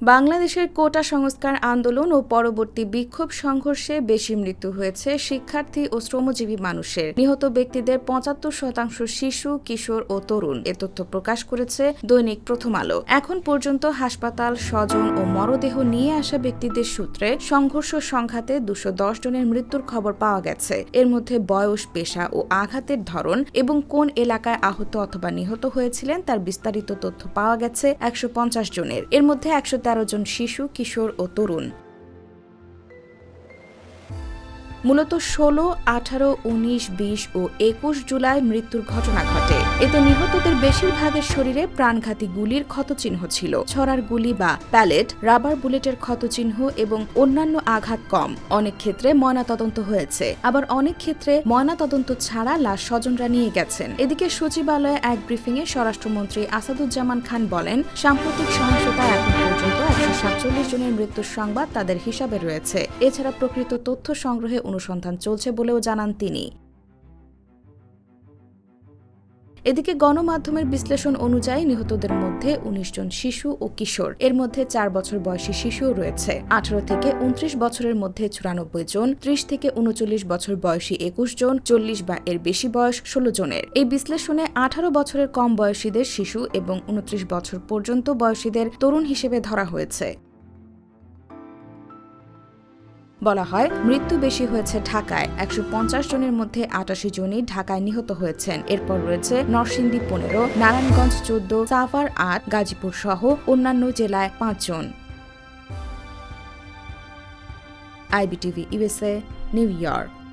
বাংলাদেশের কোটা সংস্কার আন্দোলন ও পরবর্তী বিক্ষোভ সংঘর্ষে বেশি মৃত্যু হয়েছে শিক্ষার্থী ও শ্রমজীবী মানুষের। নিহত ব্যক্তিদের পঁচাত্তর শতাংশ শিশু, কিশোর ও তরুণ। এ তথ্য প্রকাশ করেছে দৈনিক প্রথম আলো। এখন পর্যন্ত হাসপাতাল, স্বজন ও মরদেহ নিয়ে আসা ব্যক্তিদের সূত্রে সংঘর্ষ সংঘাতে দুশো দশ জনের মৃত্যুর খবর পাওয়া গেছে। এর মধ্যে বয়স, পেশা ও আঘাতের ধরন এবং কোন এলাকায় আহত অথবা নিহত হয়েছিলেন তার বিস্তারিত তথ্য পাওয়া গেছে একশো পঞ্চাশ জনের। এর মধ্যে একশো তেরো জন শিশু কিশোর ও তরুণ। মূলত ষোলো, আঠারো, উনিশ, বিশ ও একুশ জুলাই মৃত্যুর ঘটনা ঘটে। এতে নিহতদের বেশিরভাগের শরীরে প্রাণঘাতী গুলির ক্ষতচিহ্ন ছিল। ছড়ার গুলি বা প্যালেট, রাবার বুলেটের ক্ষতচিহ্ন এবং অন্যান্য আঘাত কম। অনেক ক্ষেত্রে ময়নাতদন্ত হয়েছে। আবার অনেক ক্ষেত্রে ময়নাতদন্ত ছাড়া লাশ স্বজনরা নিয়ে গেছেন। এদিকে সচিবালয়ে এক ব্রিফিংয়ে স্বরাষ্ট্রমন্ত্রী আসাদুজ্জামান খান বলেন, সাম্প্রতিক সহিংসতা এখন পর্যন্ত একশো সাতচল্লিশ জনের মৃত্যুর সংবাদ তাদের হিসাবে রয়েছে। এছাড়া প্রকৃত তথ্য সংগ্রহে অনুসন্ধান চলছে বলেও জানান তিনি। এদিকে গণমাধ্যমের বিশ্লেষণ অনুযায়ী নিহতদের মধ্যে উনিশ জন শিশু ও কিশোর। এর মধ্যে চার বছর বয়সী শিশুও রয়েছে। আঠারো থেকে উনত্রিশ বছরের মধ্যে চুরানব্বই জন, ত্রিশ থেকে উনচল্লিশ বছর বয়সী একুশ জন, চল্লিশ বা এর বেশি বয়স ষোলো জনের। এই বিশ্লেষণে আঠারো বছরের কম বয়সীদের শিশু এবং উনত্রিশ বছর পর্যন্ত বয়সীদের তরুণ হিসেবে ধরা হয়েছে। বলা হয়, মৃত্যু বেশি হয়েছে ঢাকায়। একশো পঞ্চাশ জনের মধ্যে আটাশি জনই ঢাকায় নিহত হয়েছেন। এরপর রয়েছে নরসিংদী পনেরো, নারায়ণগঞ্জ চোদ্দ সাফার আট, গাজীপুর সহ অন্যান্য জেলায় পাঁচজন আইবিটিভি ইউএসএ নিউ ইয়র্ক।